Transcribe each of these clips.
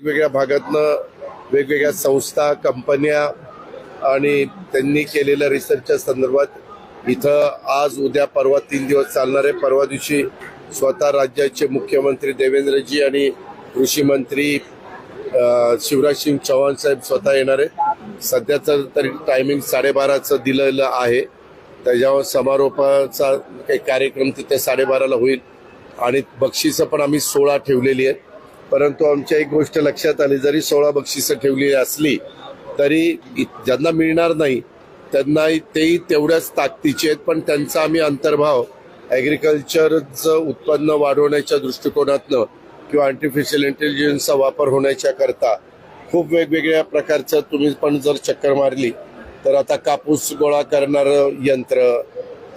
वेगवेगळ्या भागातनं वेगवेगळ्या संस्था कंपन्या आणि त्यांनी केलेल्या रिसर्चच्या संदर्भात इथं आज उद्या परवा तीन दिवस चालणार आहे. परवा दिवशी स्वतः राज्याचे मुख्यमंत्री देवेंद्रजी आणि कृषी मंत्री शिवराज सिंग चौहान साहेब स्वतः येणार आहेत. सध्याचं तरी टायमिंग साडेबाराचं दिलेलं आहे. त्याच्यावर समारोपाचा काही कार्यक्रम तिथे साडेबाराला होईल. आणि बक्षिसं पण आम्ही सोळा ठेवलेली आहेत. परंतु आमच्या एक गोष्ट लक्षात आली जरी सोळा बक्षिसं ठेवली असली तरी ज्यांना मिळणार नाही त्यांना तेही तेवढ्याच ताकदीचे आहेत पण त्यांचा आम्ही अंतर्भाव ॲग्रिकल्चरचं उत्पन्न वाढवण्याच्या दृष्टिकोनातनं किंवा आर्टिफिशियल इंटेलिजन्सचा वापर होण्याच्या करता खूप वेगवेगळ्या प्रकारचं तुम्ही पण जर चक्कर मारली तर आता कापूस गोळा करणारं यंत्र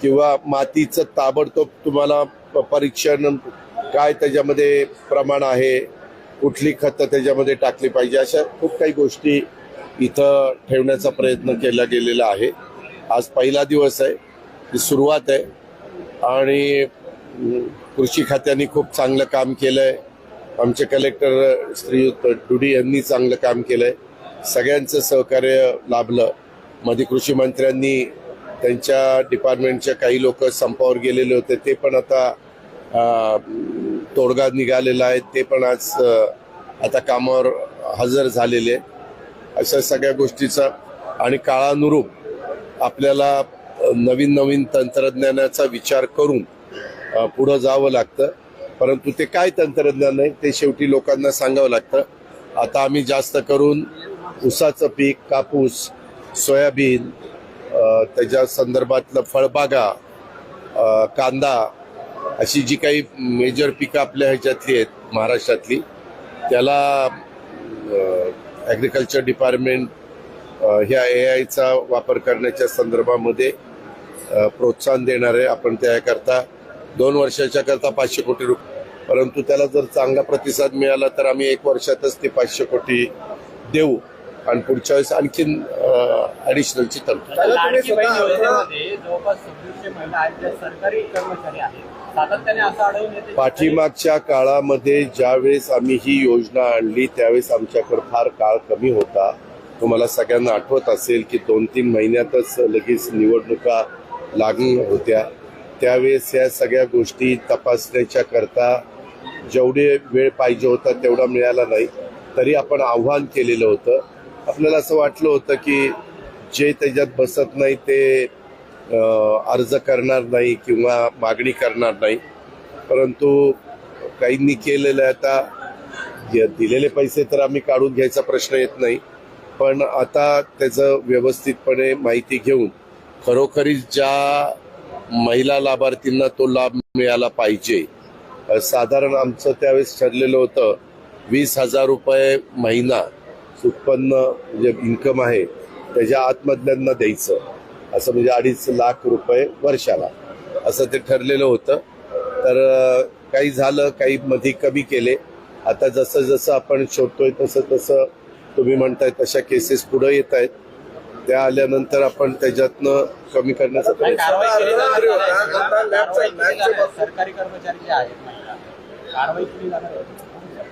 किंवा मातीचं ताबडतोब तुम्हाला प- परीक्षण काय त्याच्यामध्ये प्रमाण आहे कुठली खतं त्याच्यामध्ये टाकली पाहिजे अशा खूप काही गोष्टी इथं ठेवण्याचा प्रयत्न केला गेलेला आहे. आज पहिला दिवस आहे ही सुरुवात आहे आणि कृषी खात्याने खूप चांगलं काम केलं आहे आमचे कलेक्टर श्रीयुत डुडी यांनी चांगलं काम केलं आहे सगळ्यांचं सहकार्य लाभलं. मध्ये कृषी मंत्र्यांनी त्यांच्या डिपार्टमेंटच्या काही लोक संपावर गेलेले होते ते पण आता तोडगा निघालेला आहे ते पण आज आता कामावर हजर झालेले अशा सगळ्या गोष्टीचा आणि काळानुरूप आपल्याला नवीन नवीन तंत्रज्ञानाचा विचार करून पुढं जावं लागतं. परंतु ते काय तंत्रज्ञान आहे ते शेवटी लोकांना सांगावं लागतं. आता आम्ही जास्त करून ऊसाचं पीक कापूस सोयाबीन त्याच्या संदर्भातलं फळबागा कांदा अशी जी काही मेजर पिकं आपल्या ह्याच्यातली आहेत महाराष्ट्रातली त्याला ॲग्रिकल्चर डिपार्टमेंट ह्या ए आयचा वापर करण्याच्या संदर्भामध्ये प्रोत्साहन देणार आहे. आपण त्याकरता दोन वर्षाच्या करता पाचशे कोटी रुपये परंतु त्याला जर चांगला प्रतिसाद मिळाला तर आम्ही एक वर्षातच ते पाचशे कोटी देऊ. आणि पुढच्या वेळेस आणखीन ॲडिशनलची तरतूद. पाठीमागच्या काळामध्ये ज्यावेळेस आम्ही ही योजना आणली त्यावेळेस आमच्याकडे फार काळ कमी होता. तुम्हाला सगळ्यांना आठवत असेल की दोन तीन महिन्यातच लगेच निवडणुका लागून होत्या. त्यावेळेस या सगळ्या गोष्टी तपासण्याच्या करता जेवढे वेळ पाहिजे होता तेवढा मिळाला नाही. तरी आपण आव्हान केलेलं होतं. आपल्याला असं वाटलं होतं की जे त्याच्यात बसत नाही ते अर्ज करणार नाही किंवा मागणी करणार नाही. परंतु काहींनी केलेलं आहे आता दिलेले पैसे तर आम्ही काढून घ्यायचा प्रश्न येत नाही. पण आता त्याचं व्यवस्थितपणे माहिती घेऊन खरोखरीच ज्या महिला लाभार्थींना तो लाभ मिळाला पाहिजे साधारण आमचं त्यावेळेस ठरलेलं होतं वीस हजार रुपये महिना उत्पन्न जे इन्कम आहे त्याच्या आतमधल्यांना द्यायचं. असं म्हणजे अडीच लाख रुपये वर्षाला. असं ते ठरलेलं होतं. तर काही झालं काही मध्ये कमी केले. आता जसं जसं आपण शोधतोय तसं तसं तुम्ही म्हणताय तशा केसेस पुढे येत आहेत. त्या आल्यानंतर आपण त्याच्यातनं कमी करण्याचा प्रयत्न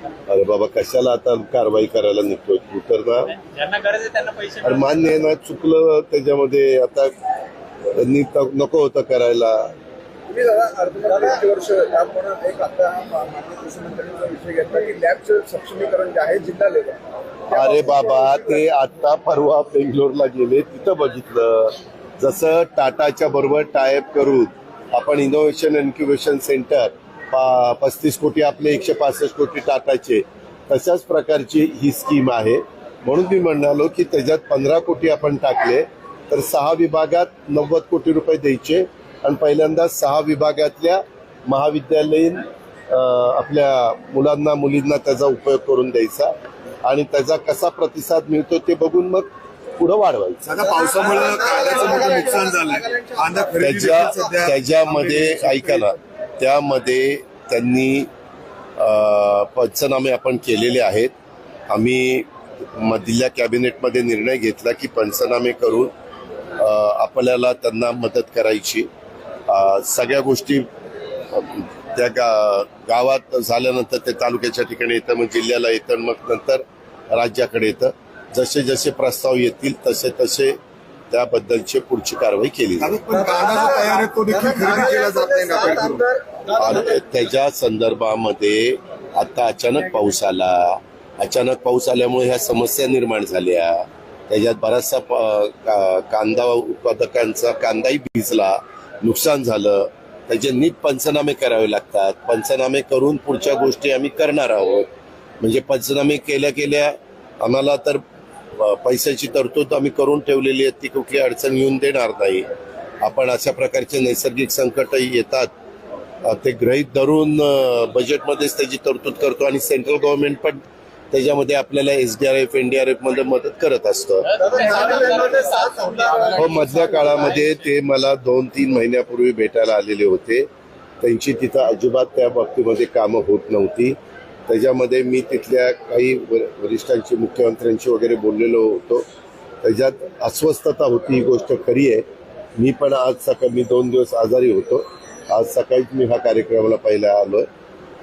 अरे बाबा कशाला आता कारवाई करायला निघतोय? तू तर ना ज्यांना गरज आहे त्यांना पैसे अरे. मान्य आहे ना चुकलं त्याच्यामध्ये. आता त्यांनी नको होतं करायला. वर्ष एक आता अरे बाबा ते आता परवा बेंगलोरला गेले तिथं बघितलं. जसं टाटाच्या बरोबर टायप करून आपण इनोव्हेशन इन्क्युबेशन सेंटर पा पस्तीस कोटी आपले एकशे पासष्ट कोटी टाटाचे तशाच प्रकारची ही स्कीम आहे. म्हणून मी म्हणालो की त्याच्यात पंधरा कोटी आपण टाकले तर सहा विभागात नव्वद कोटी रुपये द्यायचे. आणि पहिल्यांदा सहा विभागातल्या महाविद्यालयीन आपल्या मुलांना मुलींना त्याचा उपयोग करून द्यायचा. आणि त्याचा कसा प्रतिसाद मिळतो ते बघून मग पुढं वाढवायचं. आता पावसामुळे सध्या त्याच्यामध्ये ऐका ना. त्यामध्ये त्यांनी पंचनामे आपण केलेले आहेत. आम्ही मधल्या कॅबिनेटमध्ये निर्णय घेतला की पंचनामे करून आपल्याला त्यांना मदत करायची. सगळ्या गोष्टी त्या गा गावात झाल्यानंतर ते तालुक्याच्या ठिकाणी येतं मग जिल्ह्याला येतं मग नंतर राज्याकडे येतं. जसे जसे प्रस्ताव येतील तसे तसे त्याबद्दलची पुढची कारवाई केली त्याच्या संदर्भामध्ये आता अचानक पाऊस आला. अचानक पाऊस आल्यामुळे ह्या समस्या निर्माण झाल्या. त्याच्यात बराचसा प- का- कांदा उत्पादकांचा कांदाही भिजला नुकसान झालं. त्याचे नीट पंचनामे करावे लागतात. पंचनामे करून पुढच्या गोष्टी आम्ही करणार आहोत. म्हणजे पंचनामे केल्या केल्या आम्हाला तर पैशाची तरतूद आम्ही करून ठेवलेली आहे ती कुठली अडचण येऊन देणार नाही. आपण अशा प्रकारचे नैसर्गिक संकट येतात. ते गृहीत धरून बजेटमध्येच त्याची तरतूद करतो आणि सेंट्रल गव्हर्नमेंट पण त्याच्यामध्ये आपल्याला एसडीआरएफ एनडीआरएफमध्ये मदत करत असतं. हो मधल्या काळामध्ये ते मला दोन तीन महिन्यापूर्वी भेटायला आलेले होते. त्यांची तिथं अजिबात त्या बाबतीमध्ये कामं होत नव्हती. त्याच्यामध्ये मी तिथल्या काही वरिष्ठांशी मुख्यमंत्र्यांशी वगैरे बोललेलो होतो. त्याच्यात अस्वस्थता होती ही गोष्ट खरी आहे. मी पण आज सकाळी मी दोन दिवस आजारी होतो. आज सकाळीच मी हा कार्यक्रमाला पहिला आलोय.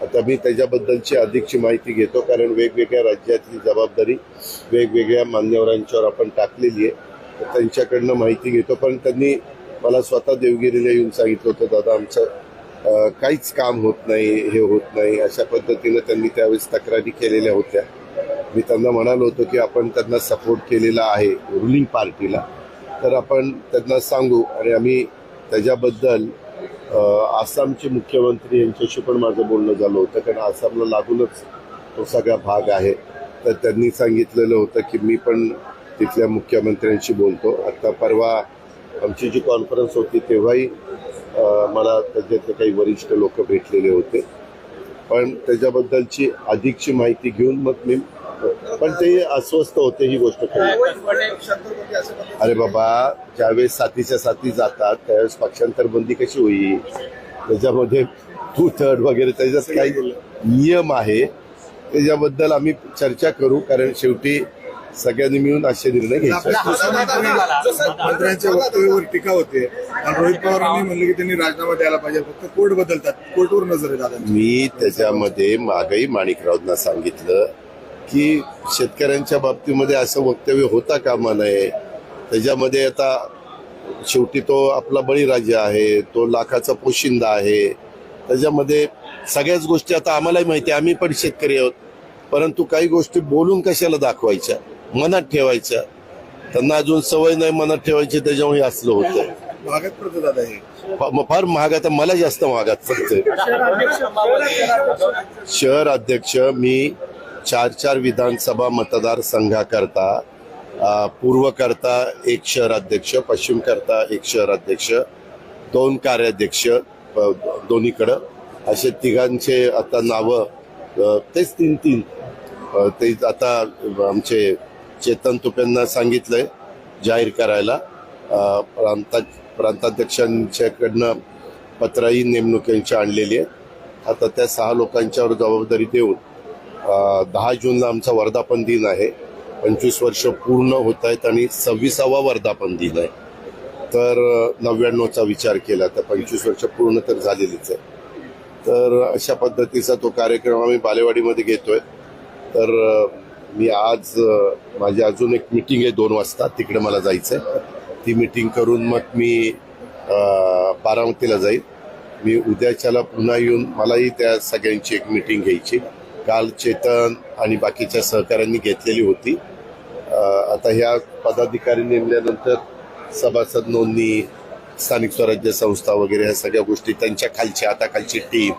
आता मी त्याच्याबद्दलची अधिकची माहिती घेतो कारण वेगवेगळ्या राज्यातली जबाबदारी वेगवेगळ्या मान्यवरांच्यावर आपण टाकलेली आहे. तर त्यांच्याकडनं माहिती घेतो. पण त्यांनी मला स्वतः देवगिरीला येऊन सांगितलं होतं दादा आमचं काहीच काम होत नाही हे होत नाही अशा पद्धतीनं त्यांनी त्यावेळेस तक्रारी केलेल्या होत्या. मी त्यांना म्हणालो होतो की आपण त्यांना सपोर्ट केलेला आहे रुलिंग पार्टीला तर आपण त्यांना सांगू आणि आम्ही त्याच्याबद्दल आसामचे मुख्यमंत्री यांच्याशी पण माझं बोलणं झालं होतं कारण आसामला लागूनच तो सगळा भाग आहे. तर त्यांनी सांगितलेलं होतं की मी पण तिथल्या मुख्यमंत्र्यांशी बोलतो. आता परवा आमची जी कॉन्फरन्स होती तेव्हाही मला त्याच्यातले काही वरिष्ठ लोक भेटलेले होते. पण त्याच्याबद्दलची अधिकची माहिती घेऊन मग मी पण ते अस्वस्थ होते ही गोष्ट अरे बाबा ज्यावेळेस साथीच्या साथी जातात त्यावेळेस पक्षांतर बंदी कशी होईल? त्याच्यामध्ये टू थर्ड वगैरे त्याच्यात काही नियम आहे. त्याच्याबद्दल आम्ही चर्चा करू कारण शेवटी सगळ्यांनी मिळून असे निर्णय घ्यायचे. मंत्र्यांच्या वक्तव्यावर टीका होते आणि रोहित पवारांनी म्हणले की त्यांनी राजीनामा द्यायला पाहिजे फक्त कोर्ट बदलतात कोर्टवर नजर दादा मी त्याच्यामध्ये मागही माणिकरावना सांगितलं की शेतकऱ्यांच्या बाबतीमध्ये असं वक्तव्य होता कामा नये. त्याच्यामध्ये आता शेवटी तो आपला बळीराजा आहे तो लाखाचा पोशिंदा आहे. त्याच्यामध्ये सगळ्याच गोष्टी आता आम्हालाही माहिती आहे आम्ही पण शेतकरी आहोत. परंतु काही गोष्टी बोलून कशाला दाखवायच्या? मनात ठेवायच्या त्यांना अजून सवय नाही मनात ठेवायची त्याच्यामुळे हे असलं होतं भागात पडतं दादा हे. फार महाग आता मला जास्त महागात पडतंय. शहर अध्यक्ष मी चार चार विधानसभा मतदारसंघाकरता पूर्व करता एक शहर अध्यक्ष पश्चिम करता एक शहर अध्यक्ष दोन कार्याध्यक्ष दोन्हीकडं. असे तिघांचे आता नावं तेच तीन तीन ते आता आमचे चेतन तुपेंना सांगितलंय जाहीर करायला. प्रांता प्रांताध्यक्षांच्याकडनं पत्रही नेमणुकींची आणलेली आहे आता त्या सहा लोकांच्यावर जबाबदारी देऊन दहा जूनला आमचा वर्धापन दिन आहे. पंचवीस वर्ष पूर्ण होत आहेत आणि सव्वीसावा वर्धापन दिन आहे. तर नव्याण्णवचा विचार केला तर पंचवीस वर्ष पूर्ण तर झालेलीच आहे तर अशा पद्धतीचा तो कार्यक्रम आम्ही बालेवाडीमध्ये घेतोय. तर मी आज माझी अजून एक मिटिंग आहे दोन वाजता तिकडे मला जायचंय. ती मिटिंग करून मग मी बारामतीला जाईल. मी उद्याच्याला पुन्हा येऊन मलाही त्या सगळ्यांची एक मिटिंग घ्यायची. काल चेतन आणि बाकीच्या सहकाऱ्यांनी घेतलेली होती. आता ह्या पदाधिकारी नेमल्यानंतर सभासद नोंदणी स्थानिक स्वराज्य संस्था वगैरे ह्या सगळ्या गोष्टी त्यांच्या खालची आता खालची टीम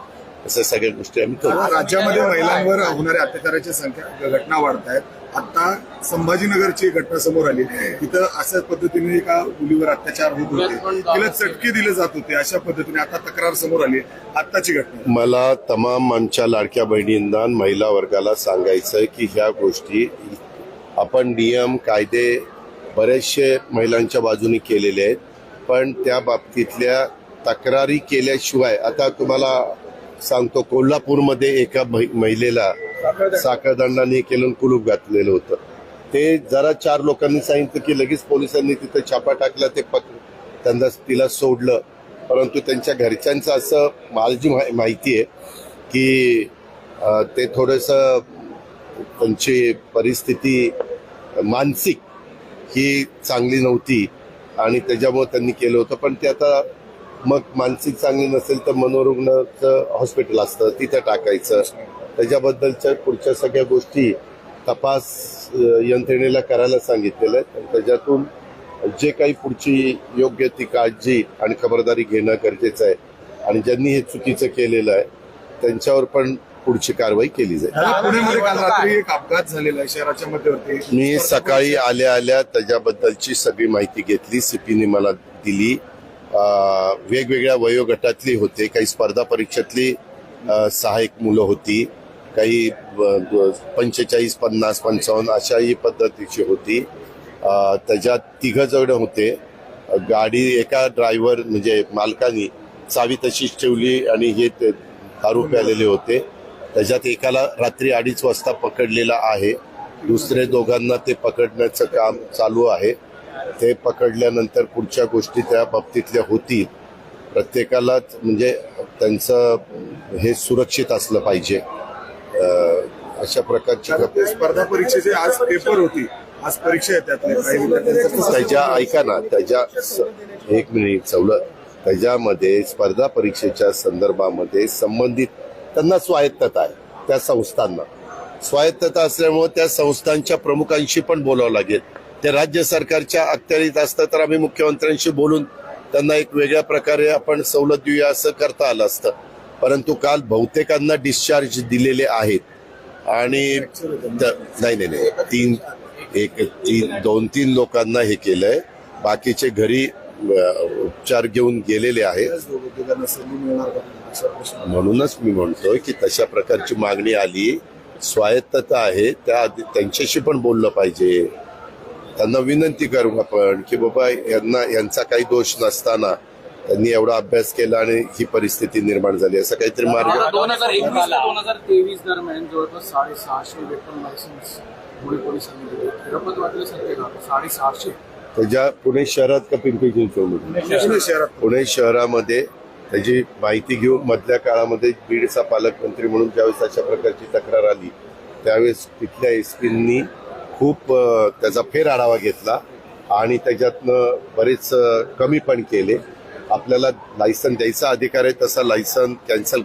अशा सगळ्या गोष्टी आम्ही करू राज्यामध्ये महिलांवर होणाऱ्या अत्याचाराची संख्या घटना वाढत आहेत. आता संभाजीनगरची एक घटना समोर आली. तिथं अशाच पद्धतीने एका मुलीवर अत्याचार होत होते. तिला चटके दिले जात होते अशा पद्धतीने आता तक्रार समोर आली. आत्ताची घटना. मला तमाम आमच्या लाडक्या बहिणींना महिला वर्गाला सांगायचंय की ह्या गोष्टी आपण नियम कायदे बरेचसे महिलांच्या बाजूने केलेले आहेत. पण त्या बाबतीतल्या तक्रारी केल्याशिवाय आता तुम्हाला सांगतो कोल्हापूरमध्ये एका महिलेला साखरदंडाने केलं कुलूप घातलेलं होतं. ते जरा चार लोकांनी सांगितलं की लगेच पोलिसांनी तिथं छापा टाकला ते पक त्यांना तिला सोडलं. परंतु त्यांच्या घरच्यांचं असं मला जी माहि- माहिती आहे की ते थोडंसं त्यांची परिस्थिती मानसिक ही चांगली नव्हती आणि त्याच्यामुळे त्यांनी केलं होतं. पण ते आता मग मानसिक चांगली नसेल तर मनोरुग्णाचं हॉस्पिटल असतं तिथं टाकायचं. त्याच्याबद्दलच्या पुढच्या सगळ्या गोष्टी तपास यंत्रणेला करायला सांगितलेलं आहे आणि त्याच्यातून जे काही पुढची योग्य ती काळजी आणि खबरदारी घेणं गरजेचं आहे. आणि ज्यांनी हे चुकीचं केलेलं आहे त्यांच्यावर पण पुढची कारवाई केली जाईल. पुण्यामध्ये काल रात्री एक अपघात झालेला आहे शहराच्या मध्यवर्ती. मी सकाळी आल्या आल्या त्याच्याबद्दलची सगळी माहिती घेतली सीपीने मला दिली. वेगवेगळ्या वयोगटातली होते. काही स्पर्धा परीक्षेतली सहाय्यक मुलं होती. काही पंचेचाळीस पन्नास पंचावन्न अशाही पद्धतीची होती. त्याच्यात तिघ जण होते. गाडी एका ड्रायव्हर म्हणजे मालकानी चावी तशीच ठेवली आणि हे ते दारू प्यालेले होते. त्याच्यात एकाला रात्री अडीच वाजता पकडलेला आहे. दुसरे दोघांना ते पकडण्याचं काम चालू आहे. ते पकडल्यानंतर पुढच्या गोष्टी त्या बाबतीतल्या होतील. प्रत्येकालाच म्हणजे त्यांचं हे सुरक्षित असलं पाहिजे. अशा प्रकारची स्पर्धा परीक्षेचे आज पेपर होती. आज परीक्षा आहे त्यातल्या त्याच्या ऐका ना त्याच्या एक मिनिट सवलत. त्याच्यामध्ये स्पर्धा परीक्षेच्या संदर्भामध्ये संबंधित त्यांना स्वायत्तता आहे त्या संस्थांना. स्वायत्तता असल्यामुळे त्या संस्थांच्या प्रमुखांशी पण बोलावं लागेल. ते राज्य सरकारच्या अखत्यारीत असतं तर आम्ही मुख्यमंत्र्यांशी बोलून त्यांना एक वेगळ्या प्रकारे आपण सवलत देऊया असं करता आलं असतं. परंतु काल बहुतेकांना डिस्चार्ज दिलेले आहेत. आणि नाही नाही नाही. तीन एक तीन दोन तीन लोकांना हे केलंय. बाकीचे घरी उपचार घेऊन गेलेले आहेत. म्हणूनच मी म्हणतोय की तशा प्रकारची मागणी आली. स्वायत्तता आहे. त्या त्यांच्याशी पण बोललं पाहिजे. त्यांना विनंती करू आपण की बाबा यांना यांचा काही दोष नसताना त्यांनी एवढा अभ्यास केला आणि ही परिस्थिती निर्माण झाली. असा काहीतरी मार्ग दोन हजार एकवीस ते दोन हजार तेवीस दरम्यान जवळपास साडेसहाशे वेपन लायसन्स पुणे पोलिसांनी दिले फिरपत वाटले सत्य का साडेसहाशे. त्याच्या पुणे शहरात का पिंपरी चिंचवड पुणे शहरात. पुणे शहरामध्ये त्याची माहिती घेऊन मधल्या काळामध्ये बीडचा पालकमंत्री म्हणून ज्यावेळेस अशा प्रकारची तक्रार आली त्यावेळेस तिथल्या एस पींनी खूप त्याचा फेर आढावा घेतला आणि त्याच्यातनं बरेच कमी पण केले. आपल्याला लायसन द्यायचा अधिकार आहे तसा लायसन कॅन्सल